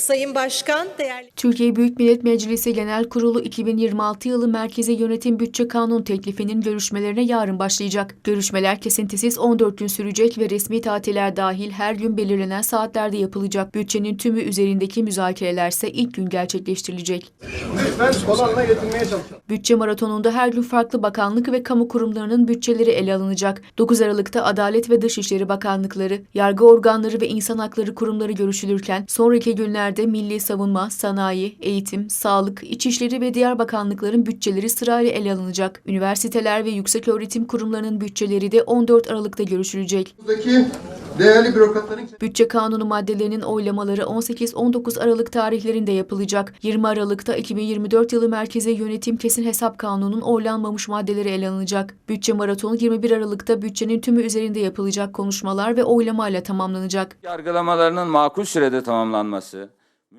Sayın Başkan, değerli Türkiye Büyük Millet Meclisi Genel Kurulu 2026 yılı Merkezi Yönetim Bütçe Kanun teklifinin görüşmelerine yarın başlayacak. Görüşmeler kesintisiz 14 gün sürecek ve resmi tatiller dahil her gün belirlenen saatlerde yapılacak. Bütçenin tümü üzerindeki müzakereler ise ilk gün gerçekleştirilecek. Bütçe maratonunda her gün farklı bakanlık ve kamu kurumlarının bütçeleri ele alınacak. 9 Aralık'ta Adalet ve Dışişleri Bakanlıkları, yargı organları ve insan hakları kurumları görüşülürken sonraki günlerde Milli Savunma, Sanayi, Eğitim, Sağlık, İçişleri ve diğer bakanlıkların bütçeleri sırayla ele alınacak. Üniversiteler ve yükseköğretim kurumlarının bütçeleri de 14 Aralık'ta görüşülecek. Buradaki değerli bürokratların Bütçe kanunu maddelerinin oylamaları 18-19 Aralık tarihlerinde yapılacak. 20 Aralık'ta 2024 yılı Merkezi Yönetim Kesin Hesap Kanunu'nun oylanmamış maddeleri ele alınacak. Bütçe maratonu 21 Aralık'ta bütçenin tümü üzerinde yapılacak konuşmalar ve oylamayla tamamlanacak. Yargılamalarının makul sürede tamamlanması,